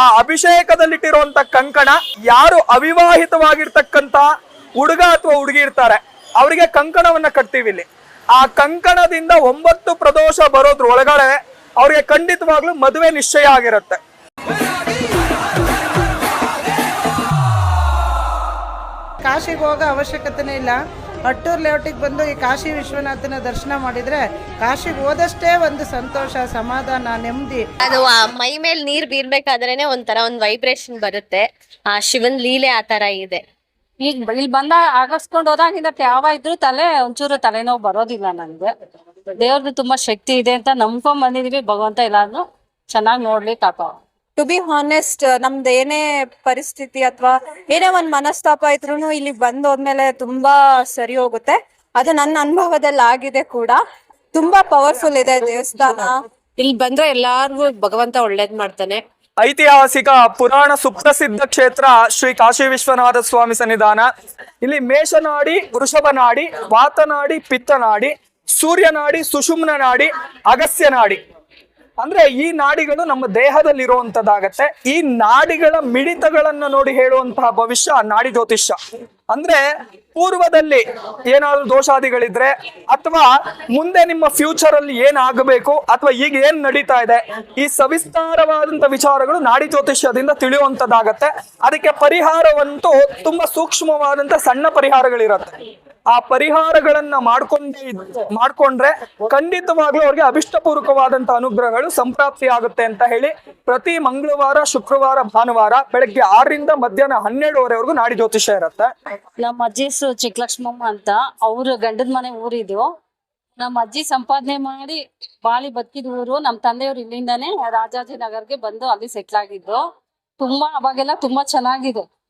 ಆ ಅಭಿಷೇಕದಲ್ಲಿಟ್ಟಿರುವಂತ ಕಂಕಣ ಯಾರು ಅವಿವಾಹಿತವಾಗಿರ್ತಕ್ಕಂತ ಹುಡುಗ ಅಥವಾ ಹುಡುಗಿ ಇರ್ತಾರೆ, ಅವರಿಗೆ ಕಂಕಣವನ್ನ ಕಟ್ತೀವಿ ಇಲ್ಲಿ. ಆ ಕಂಕಣದಿಂದ ಒಂಬತ್ತು ಪ್ರದೋಷ ಬರೋದ್ರ ಒಳಗಡೆ ಅವ್ರಿಗೆ ಖಂಡಿತವಾಗ್ಲೂ ಮದುವೆ ನಿಶ್ಚಯ ಆಗಿರುತ್ತೆ. ಕಾಶಿಗೆ ಹೋಗೋ ಅವಶ್ಯಕತೆನೇ ಇಲ್ಲ. ಅಟ್ಟೂರ್ ಲೇಔಟಿಗೆ ಬಂದು ಈ ಕಾಶಿ ವಿಶ್ವನಾಥನ ದರ್ಶನ ಮಾಡಿದ್ರೆ ಕಾಶಿಗೆ ಹೋದಷ್ಟೇ ಒಂದು ಸಂತೋಷ ಸಮಾಧಾನ ನೆಮ್ಮದಿ. ಅದು ಆ ಮೈ ಮೇಲೆ ನೀರ್ ಬೀರ್ಬೇಕಾದ್ರೇನೆ ಒಂಥರ ಒಂದ್ ವೈಬ್ರೇಷನ್ ಬರುತ್ತೆ. ಆ ಶಿವನ್ ಲೀಲೆ ಆ ತರ ಇದೆ. ಈಗ ಇಲ್ಲಿ ಬಂದ ಆಗಸ್ಕೊಂಡು ಹೋದಾಗಿಂದ ಯಾವ ಇದ್ರು ತಲೆ ಒಂಚೂರು ತಲೆನೋವು ಬರೋದಿಲ್ಲ ನನ್ಗೆ ದೇವ್ರದ್ದು ತುಂಬಾ ಶಕ್ತಿ ಇದೆ ಅಂತ ನಂಬ್ಕೊಂಡ್ ಬಂದಿದೀವಿ. ಭಗವಂತ ಇಲ್ಲಾದ್ರು ಚೆನ್ನಾಗಿ ನೋಡ್ಲಿ ಆಪ ಟು ಬಿ ಹಾನೆಸ್ಟ್ ನಮ್ದು ಏನೇ ಪರಿಸ್ಥಿತಿ ಅಥವಾ ಏನೇ ಒಂದ್ ಮನಸ್ತಾಪ ಇದ್ರು ಇಲ್ಲಿ ಬಂದ್ ಹೋದ್ಮೇಲೆ ತುಂಬಾ ಸರಿ ಹೋಗುತ್ತೆ. ಅದು ನನ್ನ ಅನುಭವದಲ್ಲಿ ಆಗಿದೆ ಕೂಡ. ತುಂಬಾ ಪವರ್ಫುಲ್ ಇದೆ ದೇವಸ್ಥಾನ. ಇಲ್ಲಿ ಬಂದ್ರೆ ಎಲ್ಲಾರ್ಗು ಭಗವಂತ ಒಳ್ಳೇದ್ ಮಾಡ್ತಾನೆ. ಐತಿಹಾಸಿಕ ಪುರಾಣ ಸುಪ್ರಸಿದ್ಧ ಕ್ಷೇತ್ರ ಶ್ರೀ ಕಾಶಿ ವಿಶ್ವನಾಥ ಸ್ವಾಮಿ ಸನ್ನಿಧಾನ. ಇಲ್ಲಿ ಮೇಷನಾಡಿ ವೃಷಭನಾಡಿ ವಾತನಾಡಿ ಪಿತ್ತನಾಡಿ ಸೂರ್ಯನಾಡಿ ಸುಷುಮ್ನ ನಾಡಿ ಅಗಸ್ಯ ನಾಡಿ. ಅಂದ್ರೆ ಈ ನಾಡಿಗಳು ನಮ್ಮ ದೇಹದಲ್ಲಿ ಇರುವಂತದ್ದಾಗತ್ತೆ ಈ ನಾಡಿಗಳ ಮಿಡಿತಗಳನ್ನ ನೋಡಿ ಹೇಳುವಂತಹ ಭವಿಷ್ಯ ನಾಡಿ ಜ್ಯೋತಿಷ್ಯ. ಅಂದ್ರೆ ಪೂರ್ವದಲ್ಲಿ ಏನಾದ್ರು ದೋಷಾದಿಗಳಿದ್ರೆ ಅಥವಾ ಮುಂದೆ ನಿಮ್ಮ ಫ್ಯೂಚರ್ ಅಲ್ಲಿ ಏನಾಗಬೇಕು ಅಥವಾ ಈಗ ಏನ್ ನಡೀತಾ ಇದೆ, ಈ ಸವಿಸ್ತಾರವಾದಂತ ವಿಚಾರಗಳು ನಾಡಿ ಜ್ಯೋತಿಷ್ಯದಿಂದ ತಿಳಿಯುವಂತದ್ದಾಗತ್ತೆ. ಅದಕ್ಕೆ ಪರಿಹಾರವಂತೂ ತುಂಬಾ ಸೂಕ್ಷ್ಮವಾದಂತ ಸಣ್ಣ ಪರಿಹಾರಗಳಿರತ್ತೆ. ಆ ಪರಿಹಾರಗಳನ್ನ ಮಾಡ್ಕೊಂಡಿ, ಮಾಡ್ಕೊಂಡ್ರೆ ಖಂಡಿತವಾಗ್ಲೂ ಅವ್ರಿಗೆ ಅಭಿಷ್ಟಪೂರ್ವಕವಾದಂತ ಅನುಗ್ರಹಗಳು ಸಂಪ್ರಾಪ್ತಿ ಆಗುತ್ತೆ ಅಂತ ಹೇಳಿ ಪ್ರತಿ ಮಂಗಳವಾರ, ಶುಕ್ರವಾರ, ಭಾನುವಾರ ಬೆಳಗ್ಗೆ ಆರರಿಂದ ಮಧ್ಯಾಹ್ನ ಹನ್ನೆರಡುವರೆವರೆಗೂ ನಾಡಿ ಜ್ಯೋತಿಷ್ಯ ಇರುತ್ತೆ. ನಮ್ಮ ಅಜ್ಜಿ ಹೆಸರು ಚಿಕ್ಕಲಕ್ಷ್ಮಮ್ಮ ಅಂತ. ಅವ್ರ ಗಂಡದ ಮನೆ ಊರಿದು ನಮ್ಮ ಅಜ್ಜಿ ಸಂಪಾದನೆ ಮಾಡಿ ಬಾಳಿ ಬದುಕಿದ ಊರು. ನಮ್ಮ ತಂದೆಯವ್ರು ಇಲ್ಲಿಂದಾನೇ ರಾಜಾಜಿನಗರ್ಗೆ ಬಂದು ಅಲ್ಲಿ ಸೆಟ್ಲ್ ಆಗಿದ್ದು. ತುಂಬಾ ಅವಾಗೆಲ್ಲ ತುಂಬಾ ಚೆನ್ನಾಗಿದೆ.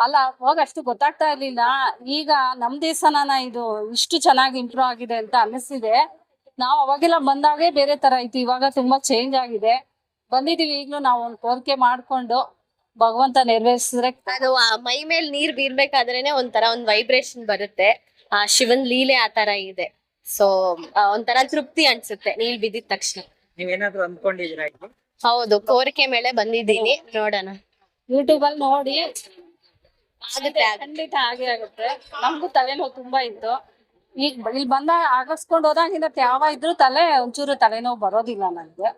ಅಲ್ಲ, ಅವಾಗ ಅಷ್ಟು ಗೊತ್ತಾಗ್ತಾ ಇರ್ಲಿಲ್ಲ. ಈಗ ನಮ್ ದೇಶನ ಇದು ಇಷ್ಟು ಚೆನ್ನಾಗಿ ಇಂಪ್ರೂವ್ ಆಗಿದೆ ಅಂತ ಅನಿಸ್ತಿದೆ ನಾವು ಅವಾಗೆಲ್ಲ ಬಂದಾಗೆ ಬೇರೆ ತರ ಇತ್ತು. ಇವಾಗ ತುಂಬಾ ಚೇಂಜ್ ಆಗಿದೆ. ಬಂದಿದೀವಿ ಈಗ್ಲೂ ನಾವು ಒಂದು ಕೋರಿಕೆ ಮಾಡ್ಕೊಂಡು ಭಗವಂತ ನೆರವೇರಿಸಿದ್ರೆ ಅದು ಆ ಮೈ ಮೇಲೆ ನೀರ್ ಬೀರ್ಬೇಕಾದ್ರೇನೆ ಒಂಥರ ಒಂದ್ ವೈಬ್ರೇಷನ್ ಬರುತ್ತೆ. ಆ ಶಿವನ್ ಲೀಲೆ ಆ ತರ ಇದೆ. ಸೊ ಒಂಥರ ತೃಪ್ತಿ ಅನ್ಸುತ್ತೆ ನೀರ್ ಬಿದ್ದಿದ ತಕ್ಷಣ. ನೀವೇನಾದ್ರೂ ಅಂದ್ಕೊಂಡಿದ್ದೀರಾ ಇಲ್ಲಿ? ಹೌದು ಕೋರಿಕೆ ಮೇಲೆ ಬಂದಿದ್ದೀನಿ. ನೋಡೋಣ. ಯೂಟ್ಯೂಬ್ ಅಲ್ಲಿ ನೋಡಿ. ಆಗುತ್ತೆ ಆಗುತ್ತೆ. ಖಂಡಿತ ಆಗೇ ಆಗುತ್ತೆ. ನಮ್ಗೂ ತಲೆನೋವು ತುಂಬಾ ಇತ್ತು. ಈಗ ಇಲ್ಲಿ ಬಂದ ಆಗಸ್ಕೊಂಡ್ ಹೋದಾಗಿಂದ ಯಾವ ಇದ್ರು ತಲೆ ಒಂಚೂರು ತಲೆನೋವು ಬರೋದಿಲ್ಲ ನನ್ಗೆ.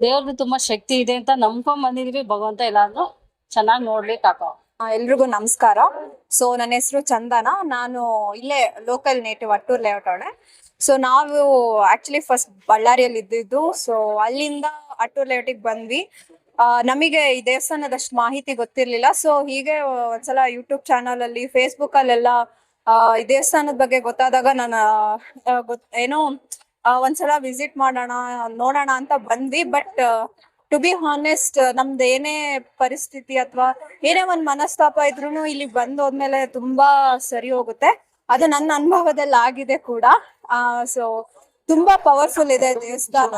ದೇವ್ರದ್ದು ತುಂಬಾ ಶಕ್ತಿ ಇದೆ ಅಂತ ನಂಬ್ಕೊಂಡ್ ಬಂದಿದೀವಿ ಭಗವಂತ ಎಲ್ಲಾರ್ನು. ಚೆನ್ನಾಗಿ ನೋಡ್ಲಿಕ್ಕೆ ಆಪ ಆ, ಎಲ್ರಿಗೂ ನಮಸ್ಕಾರ. ಸೊ ನನ್ನ ಹೆಸರು ಚಂದನ. ನಾನು ಇಲ್ಲೇ ಲೋಕಲ್ ನೇಟಿವ್ ಅಟ್ಟೂರ್ ಲೇಔಟ್ ಅವಳೆ. ಸೊ ನಾವು ಆಕ್ಚುಲಿ ಫಸ್ಟ್ ಬಳ್ಳಾರಿಯಲ್ಲಿ ಇದ್ದಿದ್ದು. ಸೊ ಅಲ್ಲಿಂದ ಅಟ್ಟೂರ್ ಲೇಔಟಿಗೆ ಬಂದ್ವಿ. ನಮಗೆ ಈ ದೇವಸ್ಥಾನದಷ್ಟು ಮಾಹಿತಿ ಗೊತ್ತಿರಲಿಲ್ಲ. ಸೊ ಹೀಗೆ ಒಂದ್ಸಲ ಯೂಟ್ಯೂಬ್ ಚಾನಲ್ ಅಲ್ಲಿ ಫೇಸ್ಬುಕ್ ಅಲ್ಲೆಲ್ಲ ಈ ದೇವಸ್ಥಾನದ ಬಗ್ಗೆ ಗೊತ್ತಾದಾಗ ನಾನು ಏನೋ ಒಂದ್ಸಲ ವಿಸಿಟ್ ಮಾಡೋಣ ನೋಡೋಣ ಅಂತ ಬಂದ್ವಿ. ಬಟ್ ಟು ಬಿ ಹಾನೆಸ್ಟ್ ನಮ್ದು ಏನೇ ಪರಿಸ್ಥಿತಿ ಅಥವಾ ಏನೇ ಒಂದ್ ಮನಸ್ತಾಪ ಇದ್ರೂ ಇಲ್ಲಿ ಬಂದ್ ಹೋದ್ಮೇಲೆ ತುಂಬಾ ಸರಿ ಹೋಗುತ್ತೆ. ಅದು ನನ್ನ ಅನುಭವದಲ್ಲಿ ಆಗಿದೆ ಕೂಡ. ಆ ಸೊ ತುಂಬಾ ಪವರ್ಫುಲ್ ಇದೆ ದೇವಸ್ಥಾನ.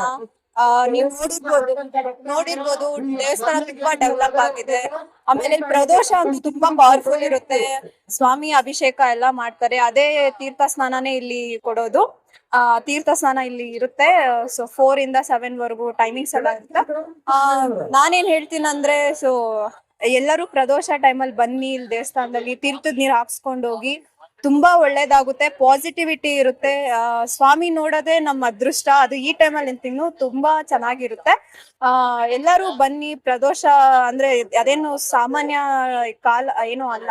ನೀವು ನೋಡಿರ್ಬೋದು ನೋಡಿರ್ಬೋದು ದೇವಸ್ಥಾನ ತುಂಬಾ ಡೆವಲಪ್ ಆಗಿದೆ. ಆಮೇಲೆ ಪ್ರದೋಷ ಅಂತೂ ತುಂಬಾ ಪವರ್ಫುಲ್ ಇರುತ್ತೆ. ಸ್ವಾಮಿ ಅಭಿಷೇಕ ಎಲ್ಲ ಮಾಡ್ತಾರೆ. ಅದೇ ತೀರ್ಥ ಸ್ನಾನನೇ ಇಲ್ಲಿ ಕೊಡೋದು. ಆ, ತೀರ್ಥ ಸ್ನಾನ ಇಲ್ಲಿ ಇರುತ್ತೆ. ಸೊ ಫೋರ್ ಇಂದ ಸೆವೆನ್ ವರೆಗೂ ಟೈಮಿಂಗ್ಸ್ ಎಲ್ಲ ಇರುತ್ತೆ. ಆ, ನಾನೇನ್ ಹೇಳ್ತೀನಿ ಅಂದ್ರೆ ಸೊ ಎಲ್ಲರೂ ಪ್ರದೋಷ ಟೈಮಲ್ಲಿ ಬನ್ನಿ, ಇಲ್ಲಿ ದೇವಸ್ಥಾನದಲ್ಲಿ ತೀರ್ಥದ ನೀರ್ ಹಾಕ್ಸ್ಕೊಂಡು ಹೋಗಿ ತುಂಬಾ ಒಳ್ಳೇದಾಗುತ್ತೆ ಪಾಸಿಟಿವಿಟಿ ಇರುತ್ತೆ. ಸ್ವಾಮಿ ನೋಡೋದೇ ನಮ್ಮ ಅದೃಷ್ಟ. ಅದು ಈ ಟೈಮಲ್ಲಿ ತಿನ್ನು, ತುಂಬಾ ಚೆನ್ನಾಗಿರುತ್ತೆ. ಆ, ಎಲ್ಲರೂ ಬನ್ನಿ. ಪ್ರದೋಷ ಅಂದ್ರೆ ಅದೇನು ಸಾಮಾನ್ಯ ಕಾಲ, ಏನು ಅಲ್ಲ.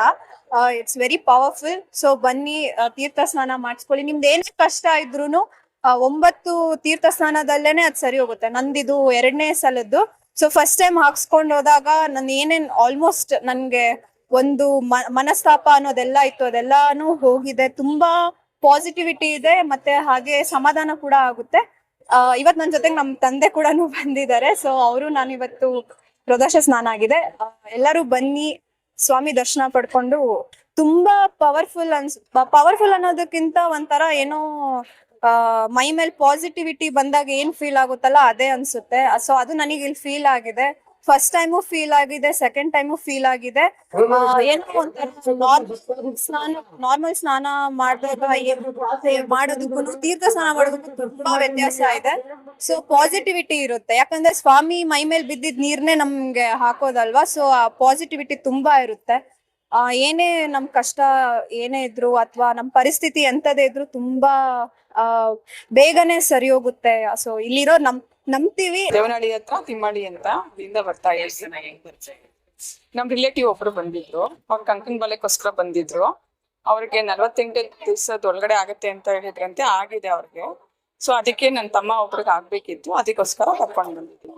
ಇಟ್ಸ್ ವೆರಿ ಪವರ್ಫುಲ್ ಸೊ ಬನ್ನಿ ತೀರ್ಥ ಸ್ನಾನ ಮಾಡಿಸ್ಕೊಳ್ಳಿ. ನಿಮ್ದು ಏನೇ ಕಷ್ಟ ಇದ್ರೂನು ಒಂಬತ್ತು ತೀರ್ಥ ಸ್ನಾನದಲ್ಲೇನೆ ಅದ್ ಸರಿ ಹೋಗುತ್ತೆ. ನಂದಿದು ಎರಡನೇ ಸಲದ್ದು. ಸೊ ಫಸ್ಟ್ ಟೈಮ್ ಹಾಕ್ಸ್ಕೊಂಡು ಹೋದಾಗ ನನ್ ಏನೇನ್ ಆಲ್ಮೋಸ್ಟ್ ನನ್ಗೆ ಒಂದು ಮನಸ್ತಾಪ ಅನ್ನೋದೆಲ್ಲ ಇತ್ತು. ಅದೆಲ್ಲಾನು ಹೋಗಿದೆ. ತುಂಬಾ ಪಾಸಿಟಿವಿಟಿ ಇದೆ ಮತ್ತೆ ಹಾಗೆ ಸಮಾಧಾನ ಕೂಡ ಆಗುತ್ತೆ. ಇವತ್ ನನ್ ಜೊತೆಗೆ ನಮ್ ತಂದೆ ಕೂಡ ಬಂದಿದ್ದಾರೆ. ಸೊ ಅವರು ನಾನು ಇವತ್ತು ಪ್ರದೋಷ ಸ್ನಾನ ಆಗಿದೆ. ಎಲ್ಲರೂ ಬನ್ನಿ. ಸ್ವಾಮಿ ದರ್ಶನ ಪಡ್ಕೊಂಡು ತುಂಬಾ ಪವರ್ಫುಲ್ ಅನ್ಸ್ ಪವರ್ಫುಲ್ ಅನ್ನೋದಕ್ಕಿಂತ ಒಂಥರ ಏನೋ ಮೈ ಮೇಲೆ ಪಾಸಿಟಿವಿಟಿ ಬಂದಾಗ ಏನ್ ಫೀಲ್ ಆಗುತ್ತಲ್ಲ ಅದೇ ಅನ್ಸುತ್ತೆ. ಸೊ ಅದು ನನಗೆ ಇಲ್ಲಿ ಫೀಲ್ ಆಗಿದೆ. ಫಸ್ಟ್ ಟೈಮು ಫೀಲ್ ಆಗಿದೆ ಸೆಕೆಂಡ್ ಟೈಮು ಫೀಲ್ ಆಗಿದೆ. ಏನೋ ಒಂಥರ ಸ್ನಾನ ನಾರ್ಮಲ್ ಸ್ನಾನ ಮಾಡಿದಾಗ ಮಾಡೋದಕ್ಕೂ ತೀರ್ಥ ಸ್ನಾನ ಮಾಡೋದಕ್ಕೂ ತುಂಬಾ ವ್ಯತ್ಯಾಸ ಇದೆ. ಸೊ ಪಾಸಿಟಿವಿಟಿ ಇರುತ್ತೆ. ಯಾಕಂದ್ರೆ ಸ್ವಾಮಿ ಮೈ ಮೇಲೆ ಬಿದ್ದಿದ್ ನೀರ್ನೇ ನಮ್ಗೆ ಹಾಕೋದಲ್ವಾ? ಸೊ ಆ ಪಾಸಿಟಿವಿಟಿ ತುಂಬಾ ಇರುತ್ತೆ. ಆ ಏನೇ ನಮ್ ಕಷ್ಟ ಏನೇ ಇದ್ರು ಅಥವಾ ನಮ್ ಪರಿಸ್ಥಿತಿ ಎಂತದೇ ಇದ್ರು ತುಂಬಾ ಆ ಬೇಗನೆ ಸರಿ ಹೋಗುತ್ತೆ ಸೊ ಇಲ್ಲಿರೋ ನಮ್ ನಂಬ್ತೀವಿ. ದೇವನಹಳ್ಳಿ ಹತ್ರ ತಿಮ್ಮಾಡಿ ಅಂತ ಅಲ್ಲಿಂದ ಬರ್ತಾ ಇದ್ದೀನಿ ನಮ್ ರಿಲೇಟಿವ್ ಒಬ್ರು ಬಂದಿದ್ರು. ಅವ್ರ ಕಂಕನ್ ಬಲೆಗೋಸ್ಕರ ಬಂದಿದ್ರು. ಅವ್ರಿಗೆ ನಲ್ವತ್ತೆಂಟು ದಿವಸದ ಒಳಗಡೆ ಆಗತ್ತೆ ಅಂತ ಹೇಳಿದ್ರಂತೆ ಆಗಿದೆ ಅವ್ರಿಗೆ. ಸೊ ಅದಕ್ಕೆ ನನ್ನ ತಮ್ಮ ಒಬ್ರಿಗೆ ಆಗ್ಬೇಕಿತ್ತು. ಅದಕ್ಕೋಸ್ಕರ ಕರ್ಕೊಂಡು ಬಂದಿದ್ರು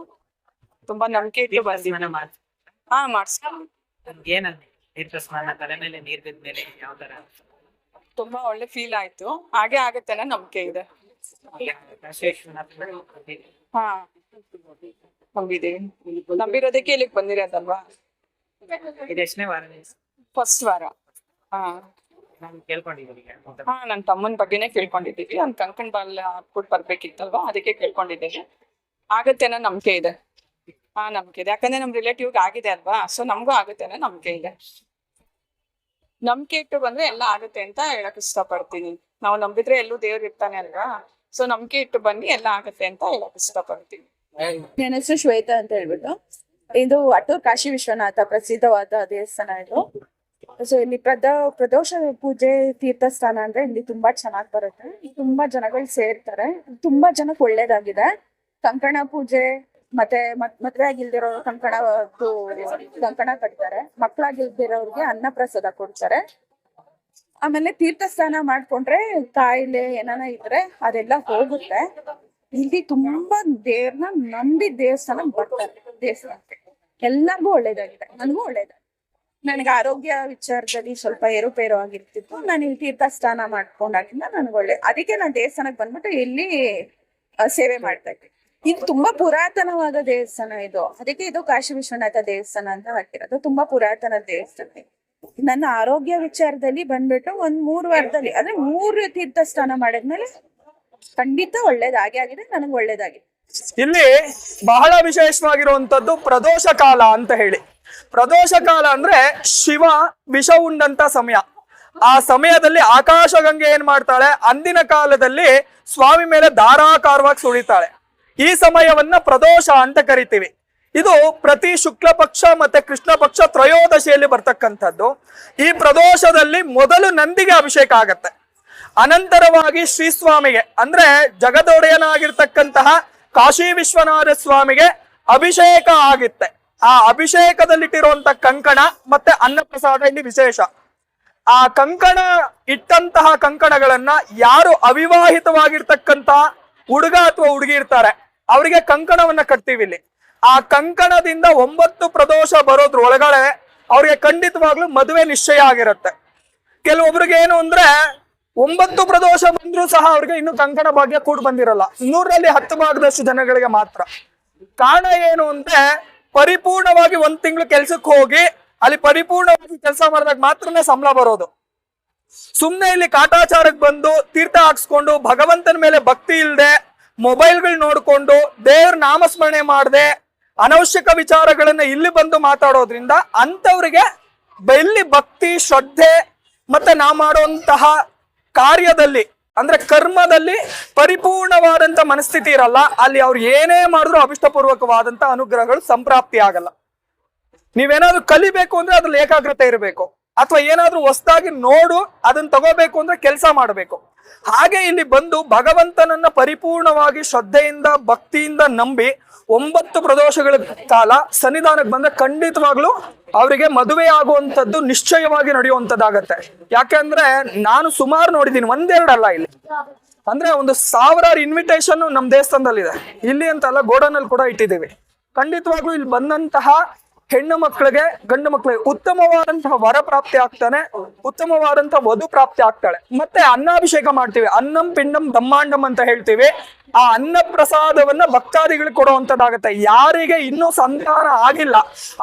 ತುಂಬಾ ನಂಬಿಕೆ ಇಟ್ಟು ಬಂದಿದ್ರು ಮಾಡಿ ಹಾ ಮಾಡಿಸ್ಕೊಂಡು ತುಂಬಾ ಒಳ್ಳೆ ಫೀಲ್ ಆಯ್ತು. ಹಾಗೆ ಆಗತ್ತೆ ಅನ್ನೋ ನಂಬಿಕೆ ಇದೆ. ಹಾ. ಹೋಗಿದ್ದೀವಿ ನಂಬಿರೋದಕ್ಕೆ ಇಲ್ಲಿಗೆ ಬಂದಿರೋದಲ್ವಾ ಇದೆಷ್ಟನೇ ವಾರ ಫಸ್ಟ್ ವಾರ. ಹಾ. ನಾನು ಕೇಳ್ಕೊಂಡಿದ್ದೀನಿ ಹಾ ನನ್ ತಮ್ಮನ ಬಗ್ಗೆನೇ ಕೇಳ್ಕೊಂಡಿದ್ದೀವಿ ಅವ್ನ್ ಕಂಕಣ್ ಬಾಲ್ ಹಾಕ್ಬಿಟ್ಟು ಬರ್ಬೇಕಿತ್ತಲ್ವಾ? ಅದಕ್ಕೆ ಕೇಳ್ಕೊಂಡಿದ್ದೀವಿ ಆಗತ್ತೆ ಅನ್ನೋ ನಂಬಿಕೆ ಇದೆ. ಹಾ ನಂಬಿಕೆ ಇದೆ. ಯಾಕಂದ್ರೆ ನಮ್ ರಿಲೇಟಿವ್ ಆಗಿದೆ ಅಲ್ವಾ? ಸೊ ನಮಗೂ ಆಗುತ್ತೆ ಅನ್ನೋ ನಂಬಿಕೆ ಇದೆ. ನಂಬಿಕೆ ಇಟ್ಟು ಬಂದ್ರೆ ಎಲ್ಲ ಆಗುತ್ತೆ ಅಂತ ಹೇಳಕ್ ಇಷ್ಟಪಡ್ತೀನಿ. ನಾವು ನಂಬಿದ್ರೆ ಎಲ್ಲೂ ದೇವ್ರು ಇರ್ತಾನೆ ಅಲ್ವಾ? ಸೊ ನಂಬಿಕೆ ಇಟ್ಟು ಬನ್ನಿ ಎಲ್ಲ ಆಗುತ್ತೆ ಅಂತ ಹೇಳಕ್ ಇಷ್ಟಪಡ್ತೀನಿ. ನನ್ನ ಹೆಸರು ಶ್ವೇತಾ ಅಂತ ಹೇಳ್ಬಿಟ್ಟು. ಇದು ಅಟೂರ್ ಕಾಶಿ ವಿಶ್ವನಾಥ ಪ್ರಸಿದ್ಧವಾದ ದೇವಸ್ಥಾನ ಇದು. ಸೊ ಇಲ್ಲಿ ಪ್ರದ ಪ್ರದೋಷ ಪೂಜೆ ತೀರ್ಥಸ್ಥಾನ ಅಂದ್ರೆ ಇಲ್ಲಿ ತುಂಬಾ ಚೆನ್ನಾಗಿ ಬರುತ್ತೆ. ತುಂಬಾ ಜನಗಳು ಸೇರ್ತಾರೆ. ತುಂಬಾ ಜನಕ್ಕೆ ಒಳ್ಳೇದಾಗಿದೆ. ಕಂಕಣ ಪೂಜೆ ಮತ್ತೆ ಮತ್ ಮದ್ವೆ ಆಗಿಲ್ದಿರೋ ಕಂಕಣ ಕಂಕಣ ಕಟ್ತಾರೆ. ಮಕ್ಕಳಾಗಿಲ್ದಿರೋರ್ಗೆ ಅನ್ನ ಪ್ರಸಾದ ಕೊಡ್ತಾರೆ. ಆಮೇಲೆ ತೀರ್ಥಸ್ನಾನ ಮಾಡ್ಕೊಂಡ್ರೆ ಕಾಯಿಲೆ ಏನಾನ ಇದ್ರೆ ಅದೆಲ್ಲ ಹೋಗುತ್ತೆ. ಇಲ್ಲಿ ತುಂಬಾ ದೇವ್ರನ್ನ ನಂಬಿ ದೇವಸ್ಥಾನ ಬರ್ತಾರೆ ದೇವಸ್ಥಾನಕ್ಕೆ. ಎಲ್ಲರಿಗೂ ಒಳ್ಳೇದಾಗಿದೆ ನನಗೂ ಒಳ್ಳೇದಾಗಿದೆ ನನಗೆ ಆರೋಗ್ಯ ವಿಚಾರದಲ್ಲಿ ಸ್ವಲ್ಪ ಏರುಪೇರು ಆಗಿರ್ತಿತ್ತು. ನಾನು ಇಲ್ಲಿ ತೀರ್ಥ ಸ್ನಾನ ಮಾಡ್ಕೊಂಡಾಗಿಂದ ನನಗೆ ಒಳ್ಳೆ ಅದಕ್ಕೆ ನಾನು ದೇವಸ್ಥಾನಕ್ಕೆ ಬಂದ್ಬಿಟ್ಟು ಇಲ್ಲಿ ಸೇವೆ ಮಾಡ್ತಾ ಇದ್ದೆ. ಇದು ತುಂಬಾ ಪುರಾತನವಾದ ದೇವಸ್ಥಾನ ಇದು. ಅದಕ್ಕೆ ಇದು ಕಾಶಿ ವಿಶ್ವನಾಥ ದೇವಸ್ಥಾನ ಅಂತ ಹಾಕಿರೋದು. ತುಂಬಾ ಪುರಾತನ ದೇವಸ್ಥಾನ. ನನ್ನ ಆರೋಗ್ಯ ವಿಚಾರದಲ್ಲಿ ಬಂದ್ಬಿಟ್ಟು ಒಂದ್ ಮೂರು ವಾರದಲ್ಲಿ, ಅಂದ್ರೆ ಮೂರು ತೀರ್ಥ ಸ್ನಾನ ಮಾಡಿದ್ಮೇಲೆ ಖಂಡಿತ ಒಳ್ಳೇದಾಗೆ ಆಗಿದೆ, ನನಗೆ ಒಳ್ಳೇದಾಗಿದೆ ಇಲ್ಲಿ ಬಹಳ ವಿಶೇಷವಾಗಿರುವಂತದ್ದು ಪ್ರದೋಷ ಕಾಲ ಅಂತ ಹೇಳಿ. ಪ್ರದೋಷ ಕಾಲ ಅಂದ್ರೆ ಶಿವ ವಿಷ ಉಂಡಂತ ಸಮಯ. ಆ ಸಮಯದಲ್ಲಿ ಆಕಾಶಗಂಗೆ ಏನ್ ಮಾಡ್ತಾಳೆ? ಅಂದಿನ ಕಾಲದಲ್ಲಿ ಸ್ವಾಮಿ ಮೇಲೆ ಧಾರಾಕಾರವಾಗಿ ಸುಳಿತಾಳೆ. ಈ ಸಮಯವನ್ನ ಪ್ರದೋಷ ಅಂತ ಕರಿತೀವಿ. ಇದು ಪ್ರತಿ ಶುಕ್ಲ ಪಕ್ಷ ಮತ್ತೆ ಕೃಷ್ಣ ಪಕ್ಷ ತ್ರಯೋದಶಿಯಲ್ಲಿ ಬರ್ತಕ್ಕಂಥದ್ದು. ಈ ಪ್ರದೋಷದಲ್ಲಿ ಮೊದಲು ನಂದಿಗೆ ಅಭಿಷೇಕ ಆಗತ್ತೆ. ಅನಂತರವಾಗಿ ಶ್ರೀ ಸ್ವಾಮಿಗೆ ಅಂದ್ರೆ ಜಗದೊಡೆಯನಾಗಿರ್ತಕ್ಕಂತಹ ಕಾಶಿ ವಿಶ್ವನಾಥ ಸ್ವಾಮಿಗೆ ಅಭಿಷೇಕ ಆಗಿತ್ತೆ. ಆ ಅಭಿಷೇಕದಲ್ಲಿಟ್ಟಿರುವಂತ ಕಂಕಣ ಮತ್ತೆ ಅನ್ನಪ್ರಸಾದ ಇಲ್ಲಿ ವಿಶೇಷ. ಆ ಕಂಕಣ, ಇಟ್ಟಂತಹ ಕಂಕಣಗಳನ್ನ ಯಾರು ಅವಿವಾಹಿತವಾಗಿರ್ತಕ್ಕಂತಹ ಹುಡುಗ ಅಥವಾ ಹುಡುಗಿ ಇರ್ತಾರೆ, ಅವರಿಗೆ ಕಂಕಣವನ್ನ ಕಟ್ತೀವಿ ಇಲ್ಲಿ ಆ ಕಂಕಣದಿಂದ ಒಂಬತ್ತು ಪ್ರದೋಷ ಬರೋದ್ರ ಒಳಗಡೆ ಅವ್ರಿಗೆ ಖಂಡಿತವಾಗ್ಲೂ ಮದುವೆ ನಿಶ್ಚಯ ಆಗಿರುತ್ತೆ. ಕೆಲವೊಬ್ರಿಗೆ ಏನು ಅಂದ್ರೆ ಒಂಬತ್ತು ಪ್ರದೋಷ ಬಂದ್ರೂ ಸಹ ಅವ್ರಿಗೆ ಇನ್ನು ಕಂಕಣ ಭಾಗ್ಯ ಕೂಡ ಬಂದಿರಲ್ಲ. ನೂರಲ್ಲಿ ಹತ್ತು ಭಾಗದಷ್ಟು ಜನಗಳಿಗೆ ಮಾತ್ರ. ಕಾರಣ ಏನು ಅಂದ್ರೆ ಪರಿಪೂರ್ಣವಾಗಿ ಒಂದ್ ತಿಂಗಳು ಕೆಲ್ಸಕ್ಕೆ ಹೋಗಿ ಅಲ್ಲಿ ಪರಿಪೂರ್ಣವಾಗಿ ಕೆಲಸ ಮಾಡಿದಾಗ ಮಾತ್ರನೇ ಸಂಬಳ ಬರೋದು. ಸುಮ್ನೆ ಇಲ್ಲಿ ಕಾಟಾಚಾರಕ್ಕೆ ಬಂದು ತೀರ್ಥ ಹಾಕ್ಸ್ಕೊಂಡು ಭಗವಂತನ ಮೇಲೆ ಭಕ್ತಿ ಇಲ್ಲದೆ ಮೊಬೈಲ್ಗಳು ನೋಡ್ಕೊಂಡು ದೇವ್ರ ನಾಮಸ್ಮರಣೆ ಮಾಡದೆ ಅನವಶ್ಯಕ ವಿಚಾರಗಳನ್ನ ಇಲ್ಲಿ ಬಂದು ಮಾತಾಡೋದ್ರಿಂದ ಅಂತವ್ರಿಗೆ ಇಲ್ಲಿ ಭಕ್ತಿ, ಶ್ರದ್ಧೆ ಮತ್ತೆ ನಾ ಮಾಡುವಂತಹ ಕಾರ್ಯದಲ್ಲಿ, ಅಂದ್ರೆ ಕರ್ಮದಲ್ಲಿ ಪರಿಪೂರ್ಣವಾದಂತ ಮನಸ್ಥಿತಿ ಇರಲ್ಲ, ಅಲ್ಲಿ ಅವ್ರು ಏನೇ ಮಾಡಿದ್ರು ಅಭಿಷ್ಟಪೂರ್ವಕವಾದಂತ ಅನುಗ್ರಹಗಳು ಸಂಪ್ರಾಪ್ತಿ ಆಗಲ್ಲ. ನೀವೇನಾದ್ರೂ ಕಲಿಬೇಕು ಅಂದ್ರೆ ಅದ್ರಲ್ಲಿ ಏಕಾಗ್ರತೆ ಇರಬೇಕು. ಅಥವಾ ಏನಾದ್ರೂ ಹೊಸದಾಗಿ ನೋಡು, ಅದನ್ನ ತಗೋಬೇಕು ಅಂದ್ರೆ ಕೆಲಸ ಮಾಡಬೇಕು. ಹಾಗೆ ಇಲ್ಲಿ ಬಂದು ಭಗವಂತನನ್ನ ಪರಿಪೂರ್ಣವಾಗಿ ಶ್ರದ್ಧೆಯಿಂದ, ಭಕ್ತಿಯಿಂದ ನಂಬಿ ಒಂಬತ್ತು ಪ್ರದೋಷಗಳ ಕಾಲ ಸನ್ನಿಧಾನಕ್ಕೆ ಬಂದ್ರೆ ಖಂಡಿತವಾಗ್ಲೂ ಅವರಿಗೆ ಮದುವೆ ಆಗುವಂಥದ್ದು ನಿಶ್ಚಯವಾಗಿ ನಡೆಯುವಂಥದ್ದಾಗತ್ತೆ. ಯಾಕೆಂದ್ರೆ ನಾನು ಸುಮಾರು ನೋಡಿದ್ದೀನಿ, ಒಂದೆರಡಲ್ಲ ಇಲ್ಲಿ. ಅಂದ್ರೆ ಒಂದು ಸಾವಿರಾರು ಇನ್ವಿಟೇಷನ್ ನಮ್ಮ ದೇವಸ್ಥಾನದಲ್ಲಿದೆ. ಇಲ್ಲಿ ಅಂತಲ್ಲ ಗೋಡನಲ್ಲಿ ಕೂಡ ಇಟ್ಟಿದ್ದೀವಿ. ಖಂಡಿತವಾಗ್ಲೂ ಇಲ್ಲಿ ಬಂದಂತಹ ಹೆಣ್ಣು ಮಕ್ಕಳಿಗೆ, ಗಂಡು ಮಕ್ಕಳಿಗೆ ಉತ್ತಮವಾದಂತಹ ವರ ಪ್ರಾಪ್ತಿ ಆಗ್ತಾನೆ, ಉತ್ತಮವಾದಂತಹ ವಧು ಪ್ರಾಪ್ತಿ ಆಗ್ತಾಳೆ. ಮತ್ತೆ ಅನ್ನಾಭಿಷೇಕ ಮಾಡ್ತೀವಿ. ಅನ್ನಂ, ಪಿಂಡಂ, ಬ್ರಹ್ಮಾಂಡಂ ಅಂತ ಹೇಳ್ತೀವಿ. ಆ ಅನ್ನ ಪ್ರಸಾದವನ್ನ ಭಕ್ತಾದಿಗಳಿಗೆ ಕೊಡುವಂತದ್ದಾಗತ್ತೆ ಯಾರಿಗೆ ಇನ್ನೂ ಸಂತಾನ ಆಗಿಲ್ಲ,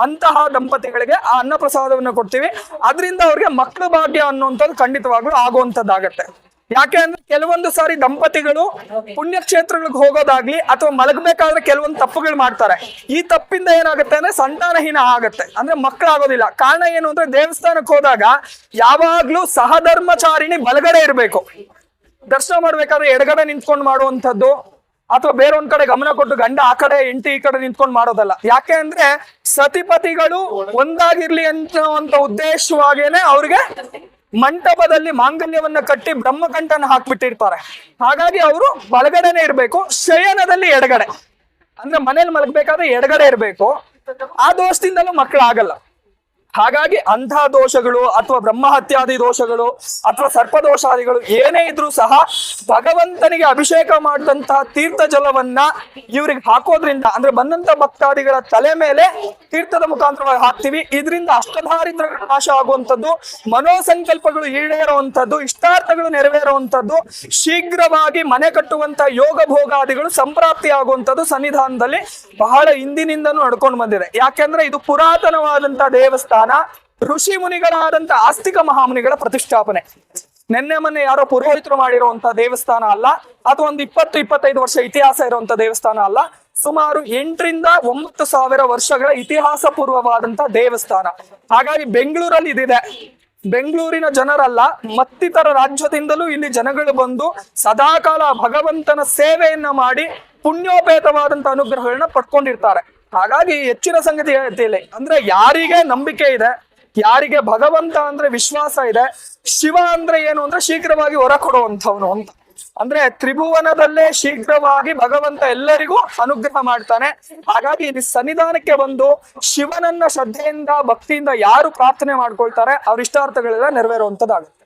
ಅಂತಹ ದಂಪತಿಗಳಿಗೆ ಆ ಅನ್ನ ಪ್ರಸಾದವನ್ನು ಕೊಡ್ತೀವಿ. ಅದರಿಂದ ಅವ್ರಿಗೆ ಮಕ್ಕಳ ಭಾಗ್ಯ ಅನ್ನುವಂಥದ್ದು ಖಂಡಿತವಾಗ್ಲೂ ಆಗುವಂತದ್ದಾಗತ್ತೆ ಯಾಕೆ ಅಂದ್ರೆ ಕೆಲವೊಂದು ಸಾರಿ ದಂಪತಿಗಳು ಪುಣ್ಯಕ್ಷೇತ್ರಗಳಿಗೆ ಹೋಗೋದಾಗ್ಲಿ ಅಥವಾ ಮಲಗಬೇಕಾದ್ರೆ ಕೆಲವೊಂದು ತಪ್ಪುಗಳು ಮಾಡ್ತಾರೆ. ಈ ತಪ್ಪಿಂದ ಏನಾಗುತ್ತೆ ಅಂದ್ರೆ ಸಂತಾನಹೀನ ಆಗತ್ತೆ. ಅಂದ್ರೆ ಮಕ್ಕಳಾಗೋದಿಲ್ಲ. ಕಾರಣ ಏನು ಅಂದ್ರೆ ದೇವಸ್ಥಾನಕ್ಕೆ ಹೋದಾಗ ಯಾವಾಗ್ಲೂ ಸಹಧರ್ಮಚಾರಿಣಿ ಬಲಗಡೆ ಇರಬೇಕು. ದರ್ಶನ ಮಾಡ್ಬೇಕಾದ್ರೆ ಎಡಗಡೆ ನಿಂತ್ಕೊಂಡು ಮಾಡುವಂಥದ್ದು ಅಥವಾ ಬೇರೊಂದ್ ಕಡೆ ಗಮನ ಕೊಟ್ಟು ಗಂಡ ಆ ಕಡೆ ಎಂಟಿ ಈ ಕಡೆ ನಿಂತ್ಕೊಂಡು ಮಾಡೋದಲ್ಲ. ಯಾಕೆ ಅಂದ್ರೆ ಸತಿಪತಿಗಳು ಒಂದಾಗಿರ್ಲಿ ಅಂತ ಉದ್ದೇಶವಾಗೇನೆ ಅವ್ರಿಗೆ ಮಂಟಪದಲ್ಲಿ ಮಾಂಗಲ್ಯವನ್ನ ಕಟ್ಟಿ ಬ್ರಹ್ಮಕಂಠನ ಹಾಕ್ಬಿಟ್ಟಿರ್ತಾರೆ. ಹಾಗಾಗಿ ಅವರು ಬಲಗಡೆನೆ ಇರ್ಬೇಕು, ಶಯನದಲ್ಲಿ ಎಡಗಡೆ. ಅಂದ್ರೆ ಮನೇಲಿ ಮಲಗಬೇಕಾದ್ರೆ ಎಡಗಡೆ ಇರ್ಬೇಕು. ಆ ದೋಷದಿಂದಲೂ ಮಕ್ಕಳಾಗಲ್ಲ ಹಾಗಾಗಿ ಅಂಥ ದೋಷಗಳು ಅಥವಾ ಬ್ರಹ್ಮಹತ್ಯಾದಿ ದೋಷಗಳು ಅಥವಾ ಸರ್ಪದೋಷಾದಿಗಳು ಏನೇ ಇದ್ರೂ ಸಹ ಭಗವಂತನಿಗೆ ಅಭಿಷೇಕ ಮಾಡಿದಂತಹ ತೀರ್ಥ ಜಲವನ್ನ ಇವ್ರಿಗೆ ಹಾಕೋದ್ರಿಂದ, ಅಂದ್ರೆ ಬಂದಂತ ಭಕ್ತಾದಿಗಳ ತಲೆ ಮೇಲೆ ತೀರ್ಥದ ಮುಖಾಂತರವಾಗಿ ಹಾಕ್ತೀವಿ. ಇದರಿಂದ ಅಷ್ಟಧಾರಿದ್ರ ನಾಶ ಆಗುವಂಥದ್ದು, ಮನೋಸಂಕಲ್ಪಗಳು ಈಡೇರುವಂಥದ್ದು, ಇಷ್ಟಾರ್ಥಗಳು ನೆರವೇರುವಂಥದ್ದು, ಶೀಘ್ರವಾಗಿ ಮನೆ ಕಟ್ಟುವಂತ ಯೋಗ ಭೋಗಾದಿಗಳು ಸಂಪ್ರಾಪ್ತಿ ಆಗುವಂಥದ್ದು ಸನ್ನಿಧಾನದಲ್ಲಿ ಬಹಳ ಹಿಂದಿನಿಂದನೂ ನಡ್ಕೊಂಡು ಬಂದಿದೆ. ಯಾಕೆಂದ್ರೆ ಇದು ಪುರಾತನವಾದಂತಹ ದೇವಸ್ಥಾನ. ಋಷಿ ಮುನಿಗಳಾದಂತ ಆಸ್ತಿಕ ಮಹಾಮುನಿಗಳ ಪ್ರತಿಷ್ಠಾಪನೆ. ನಿನ್ನೆ ಮೊನ್ನೆ ಯಾರೋ ಪುರೋಹಿತರು ಮಾಡಿರುವಂತಹ ದೇವಸ್ಥಾನ ಅಲ್ಲ ಅಥವಾ ಒಂದು ಇಪ್ಪತ್ತು, ಇಪ್ಪತ್ತೈದು ವರ್ಷ ಇತಿಹಾಸ ಇರುವಂತ ದೇವಸ್ಥಾನ ಅಲ್ಲ, ಸುಮಾರು ಎಂಟರಿಂದ ಒಂಬತ್ತು ಸಾವಿರ ವರ್ಷಗಳ ಇತಿಹಾಸ ಪೂರ್ವವಾದಂತ ದೇವಸ್ಥಾನ. ಹಾಗಾಗಿ ಬೆಂಗಳೂರಲ್ಲಿ ಇದಿದೆ. ಬೆಂಗಳೂರಿನ ಜನರಲ್ಲ, ಮತ್ತಿತರ ರಾಜ್ಯದಿಂದಲೂ ಇಲ್ಲಿ ಜನಗಳು ಬಂದು ಸದಾಕಾಲ ಭಗವಂತನ ಸೇವೆಯನ್ನ ಮಾಡಿ ಪುಣ್ಯೋಪೇತವಾದಂತ ಅನುಗ್ರಹಗಳನ್ನ ಪಡ್ಕೊಂಡಿರ್ತಾರೆ. ಹಾಗಾಗಿ ಹೆಚ್ಚಿನ ಸಂಗತಿ ಹೇಳ್ತಿಲ್ಲ ಅಂದ್ರೆ ಯಾರಿಗೆ ನಂಬಿಕೆ ಇದೆ, ಯಾರಿಗೆ ಭಗವಂತ ಅಂದ್ರೆ ವಿಶ್ವಾಸ ಇದೆ, ಶಿವ ಅಂದ್ರೆ ಏನು ಅಂದ್ರೆ ಶೀಘ್ರವಾಗಿ ಹೊರ ಕೊಡುವಂಥವನು ಅಂತ. ಅಂದ್ರೆ ತ್ರಿಭುವನದಲ್ಲೇ ಶೀಘ್ರವಾಗಿ ಭಗವಂತ ಎಲ್ಲರಿಗೂ ಅನುಗ್ರಹ ಮಾಡ್ತಾನೆ. ಹಾಗಾಗಿ ಇಲ್ಲಿ ಸನ್ನಿಧಾನಕ್ಕೆ ಬಂದು ಶಿವನನ್ನ ಶ್ರದ್ಧೆಯಿಂದ, ಭಕ್ತಿಯಿಂದ ಯಾರು ಪ್ರಾರ್ಥನೆ ಮಾಡ್ಕೊಳ್ತಾರೆ, ಅವ್ರ ಇಷ್ಟಾರ್ಥಗಳೆಲ್ಲ ನೆರವೇರುವಂತದ್ದಾಗುತ್ತೆ